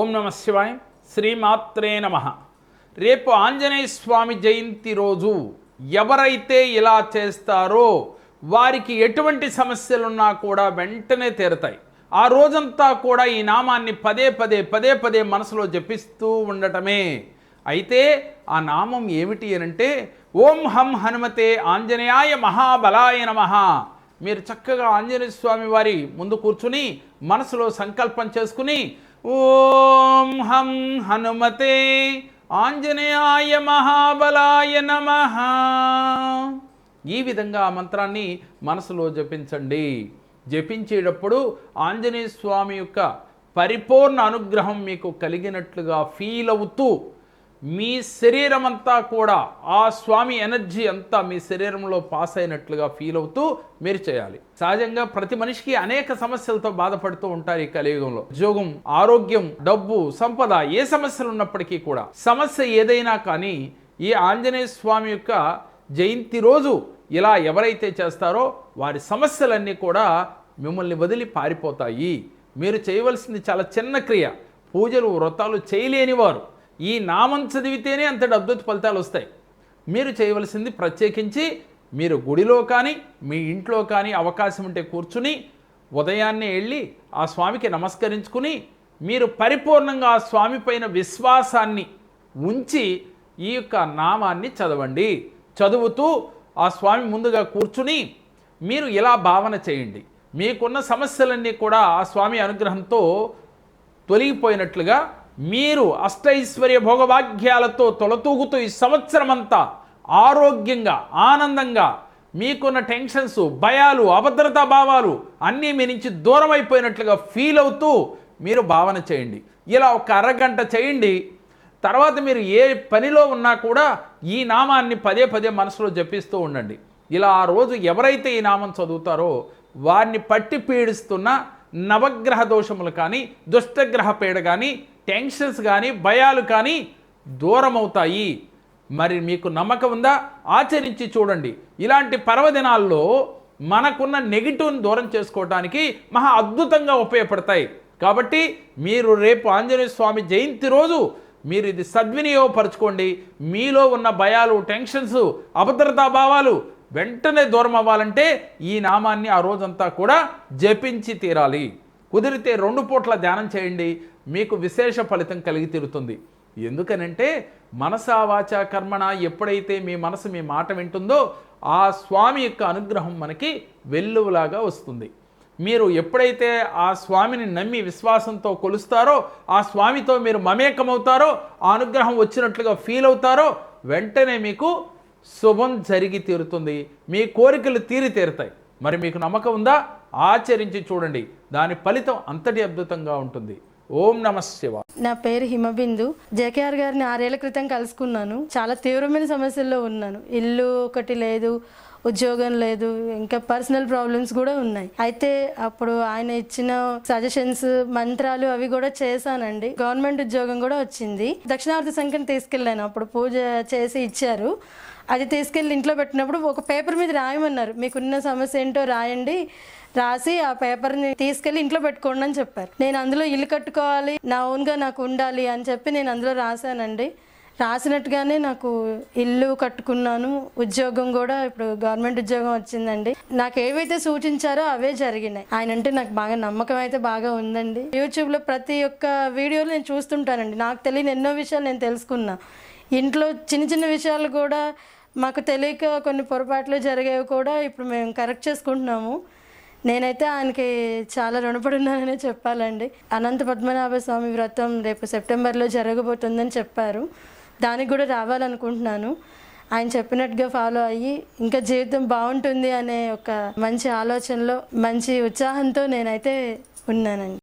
ఓం నమ శివాయ. శ్రీమాత్రే నమ. రేపు ఆంజనేయ స్వామి జయంతి రోజు ఎవరైతే ఇలా చేస్తారో వారికి ఎటువంటి సమస్యలున్నా కూడా వెంటనే తీరతాయి. ఆ రోజంతా కూడా ఈ నామాన్ని పదే పదే పదే పదే మనసులో జపిస్తూ ఉండటమే. అయితే ఆ నామం ఏమిటి అనంటే ఓం హం హనుమతే ఆంజనేయాయ మహాబలాయ నమః. మీరు చక్కగా ఆంజనేయ స్వామి వారి ముందు కూర్చుని మనసులో సంకల్పం చేసుకుని ఓం హం హనుమతే ఆంజనేయాయ మహాబలాయ నమః. ఈ విధంగా ఆ మంత్రాన్ని మనసులో జపించండి. జపించేటప్పుడు ఆంజనేయ స్వామి యొక్క పరిపూర్ణ అనుగ్రహం మీకు కలిగినట్లుగా ఫీల్ అవుతూ మీ శరీరం అంతా కూడా ఆ స్వామి ఎనర్జీ అంతా మీ శరీరంలో పాస్ అయినట్లుగా ఫీల్ అవుతూ మీరు చేయాలి. సహజంగా ప్రతి మనిషికి అనేక సమస్యలతో బాధపడుతూ ఉంటారు ఈ కలియుగంలో. ఉద్యోగం ఆరోగ్యం డబ్బు సంపద ఏ సమస్యలు ఉన్నప్పటికీ కూడా. సమస్య ఏదైనా కానీ ఈ ఆంజనేయ స్వామి యొక్క జయంతి రోజు ఇలా ఎవరైతే చేస్తారో వారి సమస్యలన్నీ కూడా మిమ్మల్ని వదిలి పారిపోతాయి. మీరు చేయవలసింది చాలా చిన్న క్రియ. పూజలు వ్రతాలు చేయలేని వారు. ఈ నామం చదివితేనే అంతటి అద్భుత ఫలితాలు వస్తాయి. మీరు చేయవలసింది ప్రత్యేకించి మీరు గుడిలో కానీ మీ ఇంట్లో కానీ అవకాశం ఉంటే కూర్చుని ఉదయాన్నే వెళ్ళి ఆ స్వామికి నమస్కరించుకుని మీరు పరిపూర్ణంగా ఆ స్వామి పైన విశ్వాసాన్ని ఉంచి ఈ యొక్క నామాన్ని చదవండి. చదువుతూ ఆ స్వామి ముందుగా కూర్చుని మీరు ఇలా భావన చేయండి. మీకున్న సమస్యలన్నీ కూడా ఆ స్వామి అనుగ్రహంతో తొలగిపోయినట్లుగా మీరు అష్టైశ్వర్య భోగభాగ్యాలతో తొలతూగుతూ ఈ సంవత్సరం అంతా ఆరోగ్యంగా ఆనందంగా మీకున్న టెన్షన్స్ భయాలు అభద్రతా భావాలు అన్నీ మీ నుంచి దూరం అయిపోయినట్లుగా ఫీల్ అవుతూ మీరు భావన చేయండి. ఇలా ఒక అరగంట చేయండి. తర్వాత మీరు ఏ పనిలో ఉన్నా కూడా ఈ నామాన్ని పదే పదే మనసులో జపిస్తూ ఉండండి. ఇలా ఆ రోజు ఎవరైతే ఈ నామం చదువుతారో వారిని పట్టి పీడిస్తున్న నవగ్రహ దోషములు కానీ దుష్టగ్రహ పీడ కానీ టెన్షన్స్ కానీ భయాలు కానీ దూరం అవుతాయి మరి మీకు నమ్మకం ఉందా? ఆచరించి చూడండి. ఇలాంటి పర్వదినాల్లో మనకున్న నెగిటివ్ని దూరం చేసుకోవడానికి మహా అద్భుతంగా ఉపయోగపడతాయి. కాబట్టి మీరు రేపు ఆంజనేయ స్వామి జయంతి రోజు మీరు ఇది సద్వినియోగపరచుకోండి. మీలో ఉన్న భయాలు టెన్షన్స్ అభద్రతా భావాలు వెంటనే దూరం అవ్వాలంటే ఈ నామాన్ని ఆ రోజంతా కూడా జపించి తీరాలి. కుదిరితే రెండు పూట్ల ధ్యానం చేయండి. మీకు విశేష ఫలితం కలిగి తీరుతుంది. ఎందుకనంటే మనసా వాచ కర్మణ ఎప్పుడైతే మీ మనసు మీ మాట వింటుందో ఆ స్వామి యొక్క అనుగ్రహం మనకి వెల్లువలాగా వస్తుంది. మీరు ఎప్పుడైతే ఆ స్వామిని నమ్మి విశ్వాసంతో కొలుస్తారో ఆ స్వామితో మీరు మమేకమవుతారో ఆ అనుగ్రహం వచ్చినట్లుగా ఫీల్ అవుతారో వెంటనే మీకు శుభం జరిగి తీరుతుంది. మీ కోరికలు తీరి తీరుతాయి. మరి మీకు నమ్మకం ఉందా? ఆచరించి చూడండి. దాని ఫలితం అంతటి అద్భుతంగా ఉంటుంది. ఓం నమ శివ నా పేరు హిమబిందు. జేకేఆర్ గారిని ఆరేళ్ళ క్రితం కలుసుకున్నాను. చాలా తీవ్రమైన సమస్యల్లో ఉన్నాను. ఇల్లు ఒకటి లేదు ఉద్యోగం లేదు ఇంకా పర్సనల్ ప్రాబ్లమ్స్ కూడా ఉన్నాయి. అయితే అప్పుడు ఆయన ఇచ్చిన సజెషన్స్ మంత్రాలు అవి కూడా చేశానండి. గవర్నమెంట్ ఉద్యోగం కూడా వచ్చింది. దక్షిణార్థ సంఖ్యను తీసుకెళ్ళాను. అప్పుడు పూజ చేసి ఇచ్చారు. అది తీసుకెళ్ళి ఇంట్లో పెట్టినప్పుడు ఒక పేపర్ మీద రాయమన్నారు. మీకున్న సమస్య ఏంటో రాయండి. రాసి ఆ పేపర్ని తీసుకెళ్ళి ఇంట్లో పెట్టుకోండి అని చెప్పారు. నేను అందులో ఇల్లు కట్టుకోవాలి. నా ఓన్గా నాకు ఉండాలి అని చెప్పి నేను అందులో రాశానండి. రాసినట్టుగానే నాకు ఇల్లు కట్టుకున్నాను ఉద్యోగం కూడా ఇప్పుడు గవర్నమెంట్ ఉద్యోగం వచ్చిందండి. నాకు ఏవైతే సూచించారో అవే జరిగినాయి. ఆయన అంటే నాకు బాగా నమ్మకం అయితే బాగా ఉందండి. యూట్యూబ్లో ప్రతి ఒక్క వీడియోలు నేను చూస్తుంటానండి. నాకు తెలియని ఎన్నో విషయాలు నేను తెలుసుకున్నా. ఇంట్లో చిన్న చిన్న విషయాలు కూడా మాకు తెలియక కొన్ని పొరపాట్లు జరిగేవి కూడా ఇప్పుడు మేము కరెక్ట్ చేసుకుంటున్నాము. నేనైతే ఆయనకి చాలా రుణపడి ఉన్నాననే చెప్పాలండి. అనంత పద్మనాభ స్వామి వ్రతం రేపు సెప్టెంబర్లో జరగబోతుందని చెప్పారు. దానికి కూడా రావాలనుకుంటున్నాను. ఆయన చెప్పినట్టుగా ఫాలో అయ్యి ఇంకా జీవితం బాగుంటుంది అనే ఒక మంచి ఆలోచనలో మంచి ఉత్సాహంతో నేనైతే ఉన్నానండి.